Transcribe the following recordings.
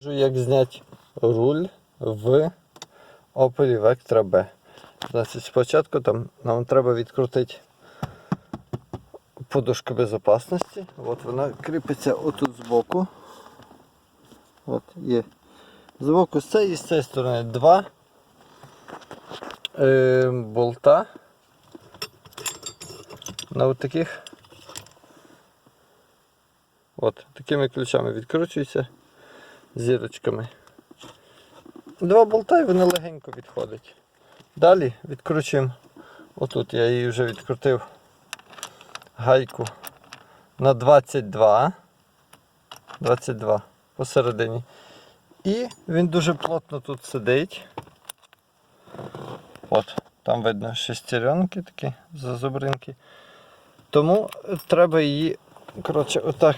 Як зняти руль в Opel Vectra B. Значить, спочатку там нам треба відкрутити подушку безпечності. От вона кріпиться отут збоку. От є. Збоку з цієї і з цієї сторони два е, болта на таких от такими ключами відкручується зірочками. Два болта і вони легенько відходять. Далі відкручуємо. Отут я її вже відкрутив гайку на 22. 22 посередині. І він дуже плотно тут сидить. От, там видно шестеренки такі, зазубринки. Тому треба її, коротше, отак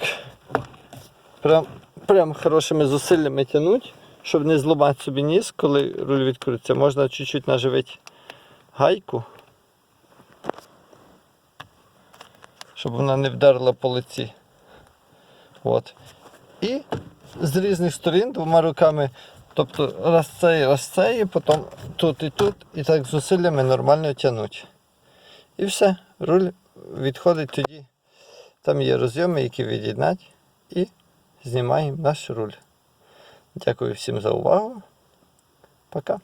прям, прям хорошими зусиллями тягнути, щоб не зламати собі ніс, коли руль відкрутиться. Можна чуть-чуть наживити гайку, щоб вона не вдарила по лиці. От. І з різних сторін двома руками, тобто раз цей, раз цей, потім тут і тут, і так зусиллями нормально тягнути. І все, руль відходить тоді. Там є розйоми, які від'єднати, і знімаємо наш руль. Дякую всім за увагу. Пока.